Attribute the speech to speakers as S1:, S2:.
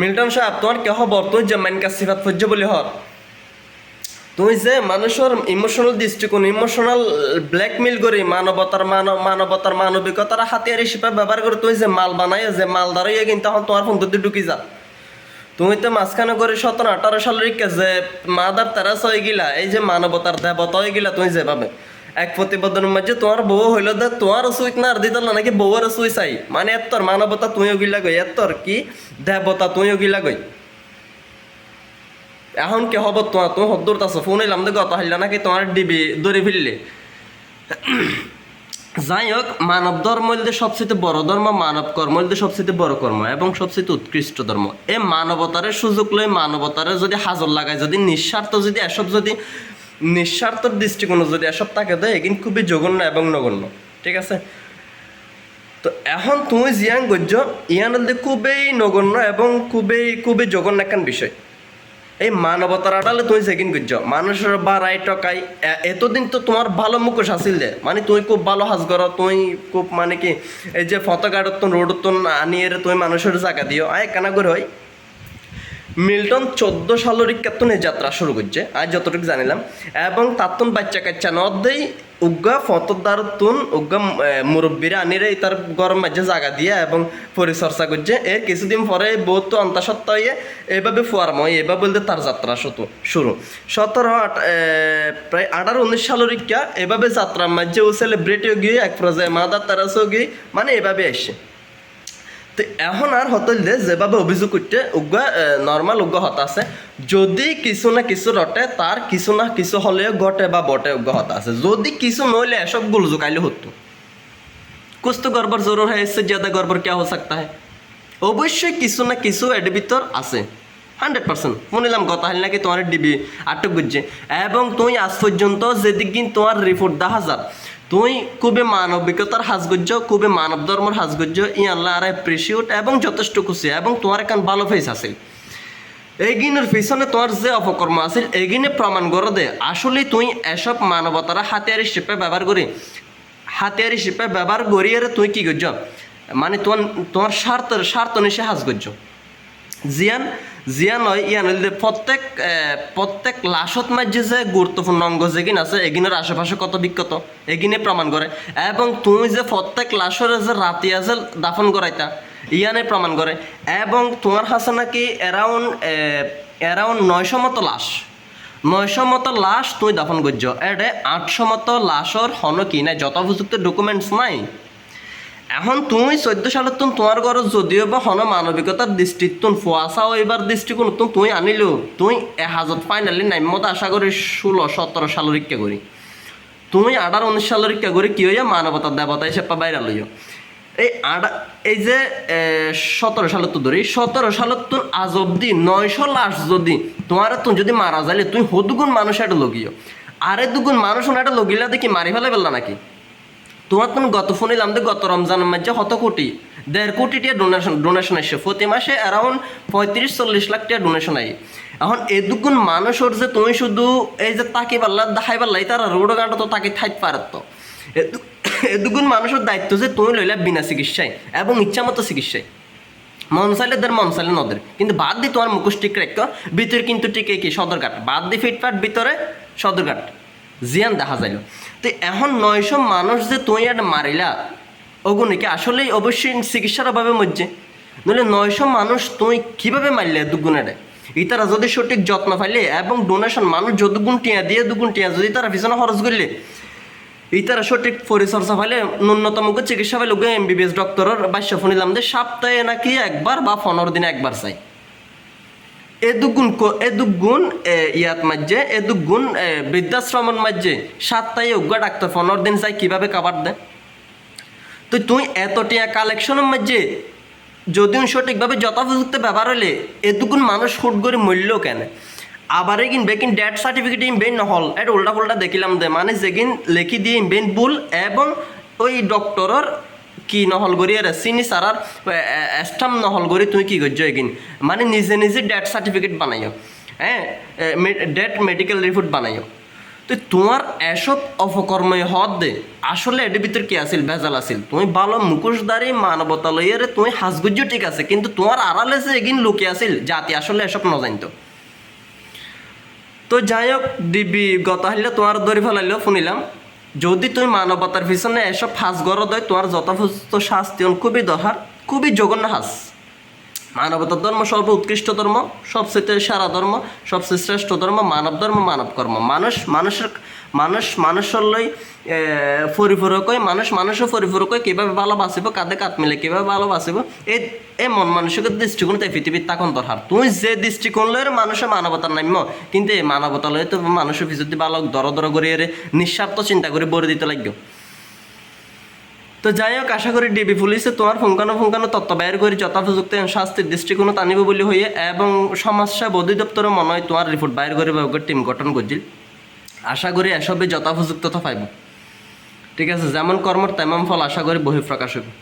S1: Milton সাহেব, তোমার কে খবর? তুই যে মাইন কাজ সিফাত ফজ্জ বলি হর। তুই যে মানুষের ইমোশনাল দৃষ্টিকোণ ইমোশনাল ব্ল্যাকমেল করে মানবতার মানব মানবতার মানবিকতার হাতিয়ার হিসেবে ব্যবহার করে তুই যে মাল বানাই যে মাল দাঁড়াইয়া কিন্তু তখন তোমার ফোন দিয়ে ঢুকি যা তুমি তো মাঝখানে করে সতেরো, আঠারো সালের যে মাদার তেরাস হয়ে গিলা, এই যে মানবতার দেবতা হয়ে গিলা তুমি যেভাবে। এক প্রতিবেদনের মাঝে তোমার বউ হইল দে, তোমার সুইত না আর দিতাল নাকি বউয়ের সুই চাই। মানে এত্তর, মানবতা তুইও গিলা গই এত্তর কি? দেবতা তুইও গিলা গই এখন কে হব তোমার? তুমি হদ্দুর তাছো, ফোন এলাম দে গত হাইলা নাকি তোমার ডিবি দড়ি ফিরলে। যাই হোক, মানব ধর্ম হইলে সবচেয়ে বড় ধর্ম, মানব কর্ম হইলে সবচেয়ে বড় কর্ম এবং সবচেয়ে উৎকৃষ্ট ধর্ম। এই মানবতারে সুযোগ লই মানবতারে যদি হাজর লাগায়, যদি নিঃস্বার্থ, যদি এসব যদি নিঃস্বার্থর দৃষ্টিকোণ যদি এসব তাকে দেয় কিন্তু খুবই জঘন্য এবং নগণ্য। ঠিক আছে? তো এখন তুমি জিয়ান গজ্য ইয়ান খুবই নগণ্য এবং খুবই খুবই জঘন্য একখান বিষয়। এই মানবতার আড়ালে তুই সেকেন্ড করছ মানুষের বাড়াই টকাই এতদিন তো তোমার ভালো মুখোশ আসিল দে মানে তুই খুব ভালো হাজ কর তুই খুব মানে কি, এই যে ফতোগাড়তন রোডতন আনিয়ে তুই মানুষের জায়গা দিও। আয় কেনা করে হয় মিল্টন চোদ্দ সালের এই যাত্রা শুরু করছে। আজ যতটুকু জানিলাম। এবং তাত্তন বাচ্চা কাচ্চা নদেই উগ্গা ফতদারতুন উগ্গা মুরব্বীরা আনিরে তার গরম মাঝে জায়গা দিয়ে এবং পরিচর্যা করছে। এর কিছুদিন পরে বহুত অন্তঃসত্ত্বা হয়ে এভাবে ফুয়ারম হয় এভাবে বলতে তার যাত্রা শুরু শুরু। সতেরো প্রায় আঠারো উনিশ সালের এভাবে যাত্রার মাঝে ও সেলিব্রিটিও গিয়ে এক পর্যায়ে মাদার তারাসও গিয়ে মানে এভাবে আসে। তো এখন আর হতলে যেভাবে অভিযোগ করতে উগ্র নর্মাল উগ্র হত আছে যদি কিছু না কিছু রটে তার কিছু না কিছু হলেও ঘটে বা বটে উগ্র হত আছে যদি কিছু নইলে এসব গুল জুকাইলে হতো कुछ तो गड़बड़ जरूर है इससे ज़्यादा गड़बड़ क्या हो सकता है অবশ্যই কিছু না কিছু এর ভিতর আছে হান্ড্রেড পার্সেন্ট শুনিলাম গত হাল নাকি তোমার ডিবি আটক করছে এবং তুই আজ পর্যন্ত যেদিন তোমার রিপোর্ট দেখা হাজার তুই খুবই মানবিকতার হাজগজ্য খুবই মানব ধর্মের হাজগজ্য ইয়াল্লা আর অ্যাপ্রিসিয়েট এবং যথেষ্ট খুশি এবং তোমার এখন ভালো ফেস আছে এগিনের পিছনে তোমার যে অপকর্ম আছিল এগিনে প্রমাণ করে দে, আসলে তুই এসব মানবতার হাতিয়ার হিসেবে ব্যবহার করি হাতিয়ার হিসেবে ব্যবহার করি আর তুই কি করছ? মানে তোমার তোমার স্বার্থের স্বার্থ নিশে করছ। জিয়ান জিয়ান হয় ইয়ান হইলে প্রত্যেক প্রত্যেক লাশত মাঝে যে গুরুত্বপূর্ণ অঙ্গ যেগিন আছে, এগিনের আশেপাশে কত বিখ্যাত, এগিনে প্রমাণ করে। এবং তুমি যে প্রত্যেক লাশরে যে রাতি আছে, দাফন করাইতা, ইয়ানে প্রমাণ করে। এবং তোমার কাছে নাকি অ্যারাউন্ড অ্যারাউন্ড নয়শো মতো লাশ। নয়শো মতো লাশ তুই দাফন করছ। এডে আটশো মতো লাশর হন কি নাই, যত উপযুক্ত ডকুমেন্টস নাই। এখন তুমি চোদ্দ সালত তোমার ঘর যদিও বা হন মানবিকতার দৃষ্টিত তুন ফুয়াশা এবার দৃষ্টিকোণ তুন তুই আনিলো। তুই এ হাজত ফাইনালি নাইমত আশা করি ষোলো সতেরো সালের ইচ্ছা করি তুমি আঠারো উনিশ সালের ইচ্ছা করি কি হইয়া মানবতার দেবতা হিসেবে বাইরে লইও এই আডা এই যে সতেরো সালত তো ধরি সতেরো সালত তুন আজ অব্দি নয়শো লাশ যদি তোমার তুই যদি মারা যাইলে তুই হদুগুণ মানুষ এটা লগিও। আরে দুগুণ মানুষ এটা লगिला দেখি মারি ফেলে ফেললা নাকি? তোমার তো গত ফোনে লাম গত রমজানের মাঝে কত কোটি? দেড় কোটি টিয়া ডোনেশন ডোনেশন আসছে। প্রতি মাসে অ্যারাউন্ড পঁয়ত্রিশ, চল্লিশ লাখ টিয়া ডোনেশন আই এখন এদুগুণ মানুষের যে তুমি শুধু এই যে তাকি পাল্লা দেখাই পাল্লাই তারা রোড গানটা তো তাকে থাইত পারত। এদুগুণ মানুষের দায়িত্ব যে তুমি লইলা বিনা চিকিৎসায় এবং ইচ্ছা মতো চিকিৎসায়। মন চাইলে দের মন চাইলে নদের। কিন্তু বাদ দি তোমার মুখোশ ঠিক রেখ ভিতরে কিন্তু টিকে কি সদরঘাট? বাদ দি ফিটফাট, ভিতরে সদরঘাট। জিয়ান দেখা যাইল। তো এখন নয়শো মানুষ যে তুই একটা মারিলা। ওগুনিকে আসলেই অবশ্যই চিকিৎসার অভাবে মরছে। নইলে নয়শো মানুষ তুই কীভাবে মারলে দুগুণেরে? ইতারা যদি সঠিক যত্ন পাইলে এবং ডোনেশন মানুষ যদুগুণ টিয়া দিয়ে দুগুণ টিয়া যদি তারা পিছনে খরচ করলে, ইতারা সঠিক পরিচর্যা পাইলে ন্যূনতম চিকিৎসা পাইলে এমবিবিএস ডক্টরের বাস্য শুনিলাম যে সপ্তাহে নাকি একবার বা পনেরো দিনে একবার চাই। এদুগুণ এদুগুণ ইয়াত মাঝে এদুগুণ এ, বৃদ্ধাশ্রমের মাঝে সাতটায় উগ্র ডাক্তার পনেরো দিন চাই কীভাবে কাবার দেয় তো তুই এত টিয়া কালেকশনের মাঝে যদিও সঠিকভাবে যথাপযুক্ত ব্যবহার হলে এতগুণ মানুষ হুট করে মূল্য কেন? আবার কিন বেকিন ডেথ সার্টিফিকেট ইমবেন নহল। এটা উল্টা পুল্টা দেখিলাম দে। মানে যেগিন লেখি দিয়ে ইমবেন ভুল এবং ওই ডক্টরের কি নহল করি আর চিনি সারার স্টাম্প নহল করি তুমি কি করছ এগিন? মানে নিজে নিজে ডেথ সার্টিফিকেট বানাইও হ্যাঁ ডেথ মেডিকেল রিপোর্ট বানাইও। তো তোমার এসব অপকর্মই হদ দে। আসলে এটির ভিতর কি আছিল? ভেজাল আছিল। তুমি ভালো মুখোশধারী মানবতা লইয়ারে তুমি হাজগুজ্য ঠিক আছে, কিন্তু তোমার আড়ালে যে এগিন লোকে আছিল, জাতি আসলে এসব নজানতো। তো যাই হোক, দিবি, গত হাইলে তোমার ধরে ফেলাইলেও শুনিলাম। যদি তুমি মানবতার পিছনে এসব ফাঁস গড় দেয় তোমার যথাযথ শাস্তি খুবই দরকার খুবই জঘন্য হাস। মানবতার ধর্ম সর্ব উৎকৃষ্ট ধর্ম, সবচেয়ে সারা ধর্ম, সবচেয়ে শ্রেষ্ঠ ধর্ম, মানব ধর্ম, মানব কর্ম। মানুষ, মানুষের মানুষ পরিপূরক হয় মানুষ মানুষও পরিপূরক কীভাবে ভালো বাঁচিব, কাঁধে কাঁধ মিলে কীভাবে ভালো বাঁচিব, এই এই মন মানসিকের দৃষ্টিকোণ তাই পৃথিবীর তখন দরকার তুমি যে দৃষ্টিকোণ লয়ের মানুষের মানবতার নাম্য, কিন্তু এই মানবতা লয়ে তো মানুষের পিছনে ভালো দর দর করে নিঃস্বার্থ চিন্তা করে বলে দিতে লাগবে। তো যাই হোক, আশা করি ডিবি পুলিশে তোমার ফুঙ্কানো ফুঙ্কানো তত্ত্ব বাইর করে যথাপযুক্ত শাস্তির দৃষ্টিকোণত আনিব বলে হইয়ে এবং সমাজসেবা অধিদপ্তরে মনে হয় তোমার রিপোর্ট বাইর করে টিম গঠন করছিল আশা করি এসবে যথাপযুক্ততা পাইব। ঠিক আছে, যেমন কর্মর তেমন ফল আশা করি বহিঃপ্রকাশ হবে